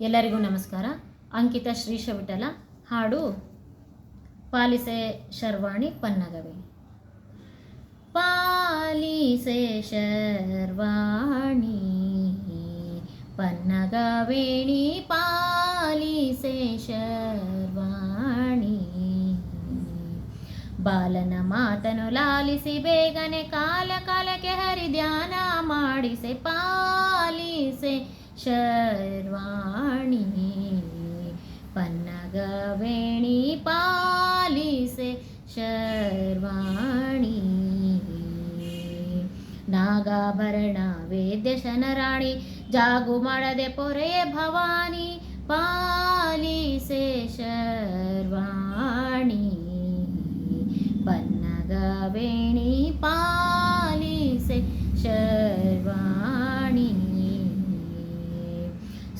ಎಲ್ಲರಿಗೂ ನಮಸ್ಕಾರ. ಅಂಕಿತ ಶ್ರೀಶ ವಿಠಲ, ಹಾಡು ಪಾಲಿಸೆ ಶರ್ವಾಣಿ ಪನ್ನಗವೆ. ಪಾಲಿಸೆ ಶರ್ವಾಣಿ ಪನ್ನಗವೇಣಿ, ಪಾಲಿಸೆ ಶರ್ವಾಣಿ. ಬಾಲನ ಮಾತನು ಲಾಲಿಸಿ, ಬೇಗನೆ ಕಾಲ ಕಾಲಕ್ಕೆ ಹರಿ ಧ್ಯಾನ ಮಾಡಿಸೆ, ಪಾಲಿಸೆ ಶರ್ವಾಣಿ ಪನ್ನಗವೇಣಿ ಪಾಲಿಸೆ ಶರ್ವಾಣಿ ನಾಗಾಭರಣ ವೇದ್ಯ ಶನರಾಣಿ ಜಾಗು ಮಾಡದೆ ಪೊರೆ ಭವಾನಿ ಪಾಲಿಸೆ ಶರ್ವಾಣಿ ಪನ್ನಗವೇಣಿ ಪಾಲಿಸೆ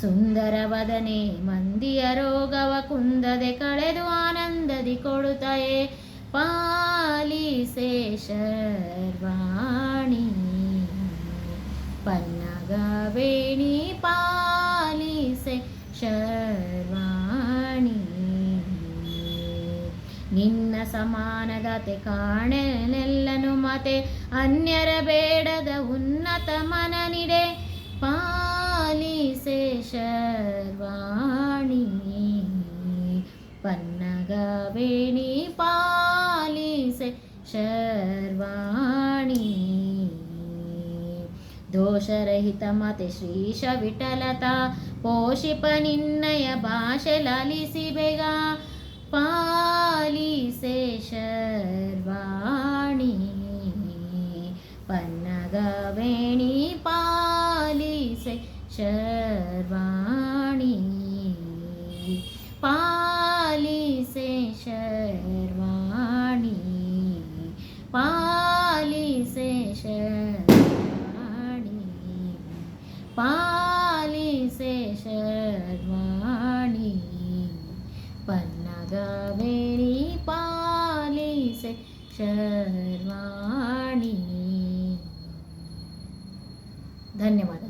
ಸುಂದರವದನೆ ಮಂದಿಯ ರೋಗವ ಕುಂದದೆ ಕಳೆದು ಆನಂದದಿ ಕೊಡುತ್ತಯೇ. ಪಾಲಿಸೆ ಪನ್ನಗವೇಣಿ ಪಾಲಿಸೆ ಶರ್ವಾಣಿ. ನಿನ್ನ ಸಮಾನದತೆ ಕಾಣೆನೆಲ್ಲನು ಮತೆ. ಅನ್ಯರ ಬೇಡದ ಉನ್ನತ ಮನನಿಡೆ. పన్నగవేణి పాలిసే శర్వాణి దోషరహితమతి శ్రీష విఠలత పోషిప నిర్ణయ భాష లలిసిబెగా పాలిసే శర్వాణి పన్నగవేణి పాలిసే శర్వాణి पालिसे शर्वाणी पालिसे शर्वाणी पन्नगवेरी पालिसे शर्वाणी धन्यवाद।